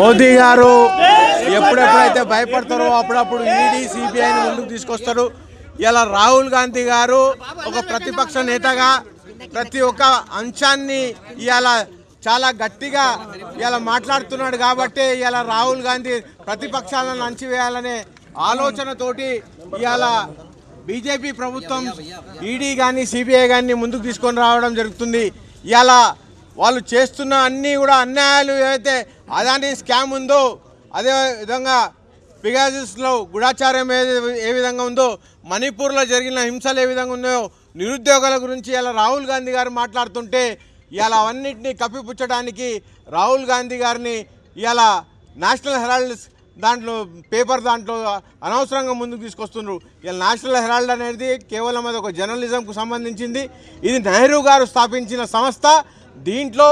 మోదీ గారు ఎప్పుడెప్పుడైతే భయపడతారో అప్పుడప్పుడు ఈడీ సిబిఐని ముందుకు తీసుకొస్తారు. ఇలా రాహుల్ గాంధీ గారు ఒక ప్రతిపక్ష నేతగా ప్రతి ఒక్క అంశాన్ని ఇవాళ చాలా గట్టిగా ఇలా మాట్లాడుతున్నాడు కాబట్టి ఇలా రాహుల్ గాంధీ ప్రతిపక్షాలను అణచివేయాలనే ఆలోచనతోటి ఇవాళ బీజేపీ ప్రభుత్వం ఈడీ కానీ సిబిఐ కానీ ముందుకు తీసుకొని రావడం జరుగుతుంది. ఇవాళ వాళ్ళు చేస్తున్న అన్నీ కూడా అన్యాయాలు ఏవైతే అదాని స్కామ్ ఉందో అదే విధంగా పిగాజిస్లో గుడాచారం ఏ ఏ విధంగా ఉందో మణిపూర్లో జరిగిన హింసలు ఏ విధంగా ఉన్నాయో నిరుద్యోగాల గురించి ఇలా రాహుల్ గాంధీ గారు మాట్లాడుతుంటే ఇలా అవన్నింటినీ కప్పిపుచ్చడానికి రాహుల్ గాంధీ గారిని ఇలా నేషనల్ హెరాల్డ్ దాంట్లో పేపర్ దాంట్లో అనవసరంగా ముందుకు తీసుకొస్తున్నారు ఇలా నేషనల్ హెరాల్డ్ అనేది కేవలం అది ఒక జర్నలిజంకు సంబంధించింది. ఇది నెహ్రూ గారు స్థాపించిన సంస్థ. దీంట్లో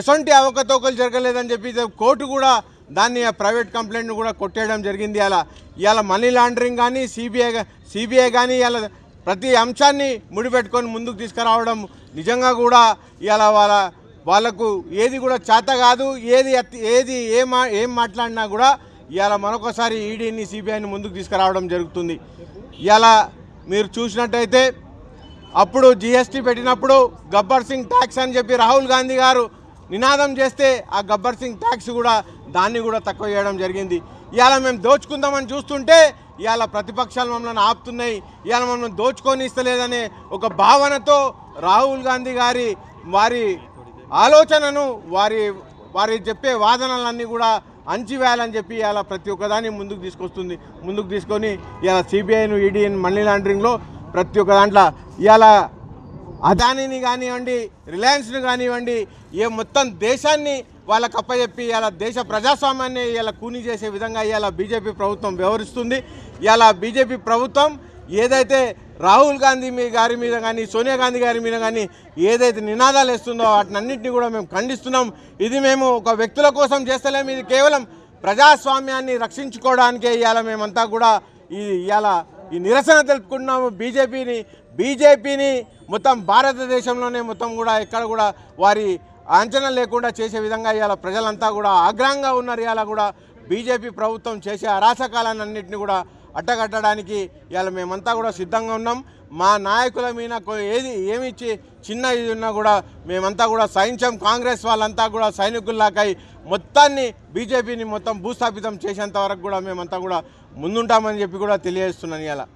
ఎసొంటి అవకతవకలు జరగలేదని చెప్పి కోర్టు కూడా దాన్ని ప్రైవేట్ కంప్లైంట్ను కూడా కొట్టేయడం జరిగింది. అలా ఇవాళ మనీ లాండరింగ్ కానీ సిబిఐ సిబిఐ కానీ ఇవాళ ప్రతి అంశాన్ని ముడిపెట్టుకొని ముందుకు తీసుకురావడం నిజంగా కూడా ఇలా వాళ్ళ వాళ్ళకు ఏది కూడా చేత కాదు. ఏది ఏది ఏం మా ఏం మాట్లాడినా కూడా ఇవాళ మరొకసారి ఈడీని సిబిఐని ముందుకు తీసుకురావడం జరుగుతుంది. ఇవాళ మీరు చూసినట్టయితే అప్పుడు జిఎస్టీ పెట్టినప్పుడు గబ్బర్ సింగ్ ట్యాక్స్ అని చెప్పి రాహుల్ గాంధీ గారు నినాదం చేస్తే ఆ గబ్బర్ సింగ్ ట్యాక్స్ కూడా దాన్ని కూడా తక్కువ చేయడం జరిగింది. ఇవాళ మేము దోచుకుందామని చూస్తుంటే ఇవాళ ప్రతిపక్షాలు మమ్మల్ని ఆపుతున్నాయి. ఇవాళ మమ్మల్ని దోచుకొని ఇస్తలేదనే ఒక భావనతో రాహుల్ గాంధీ గారి వారి ఆలోచనను వారి వారి చెప్పే వాదనలన్నీ కూడా అంచివేయాలని చెప్పి ఇలా ప్రతి ఒక్కదాన్ని ముందుకు తీసుకొస్తుంది. ముందుకు తీసుకొని ఇలా సిబిఐను ఈడీని మనీ లాండరింగ్లో ప్రతి ఒక్క దాంట్లో ఇవాళ అదానిని కానివ్వండి రిలయన్స్ని కానివ్వండి ఏ మొత్తం దేశాన్ని వాళ్ళకి అప్పచెప్పి ఇలా దేశ ప్రజాస్వామ్యాన్ని ఇలా కూని చేసే విధంగా ఇలా బీజేపీ ప్రభుత్వం వ్యవహరిస్తుంది. ఇలా బీజేపీ ప్రభుత్వం ఏదైతే రాహుల్ గాంధీ మీ గారి మీద కానీ సోనియా గాంధీ గారి మీద కానీ ఏదైతే నినాదాలు వేస్తుందో వాటినన్నింటినీ కూడా మేము ఖండిస్తున్నాం. ఇది మేము ఒక వ్యక్తుల కోసం చేస్తలేము ఇది కేవలం ప్రజాస్వామ్యాన్ని రక్షించుకోవడానికే ఇవాళ మేమంతా కూడా ఈ ఇవాళ ఈ నిరసన తెలుపుకుంటున్నాము. బీజేపీని బీజేపీని మొత్తం భారతదేశంలోనే మొత్తం కూడా ఎక్కడ కూడా వారి అంచనా లేకుండా చేసే విధంగా ఇవాళ ప్రజలంతా కూడా ఆగ్రహంగా ఉన్నారు. ఇవాళ కూడా బీజేపీ ప్రభుత్వం చేసే అరాచకాలన్నింటినీ కూడా అడ్డగట్టడానికి ఇవాళ మేమంతా కూడా సిద్ధంగా ఉన్నాం. మా నాయకుల మీద ఏది ఏమి ఇచ్చి చిన్న ఇది ఉన్నా కూడా మేమంతా కూడా సహించాం. కాంగ్రెస్ వాళ్ళంతా కూడా సైనికుల్లాకై మొత్తాన్ని బీజేపీని మొత్తం భూస్థాపితం చేసేంత వరకు కూడా మేమంతా కూడా ముందుంటామని చెప్పి కూడా తెలియజేస్తున్నాను ఇలా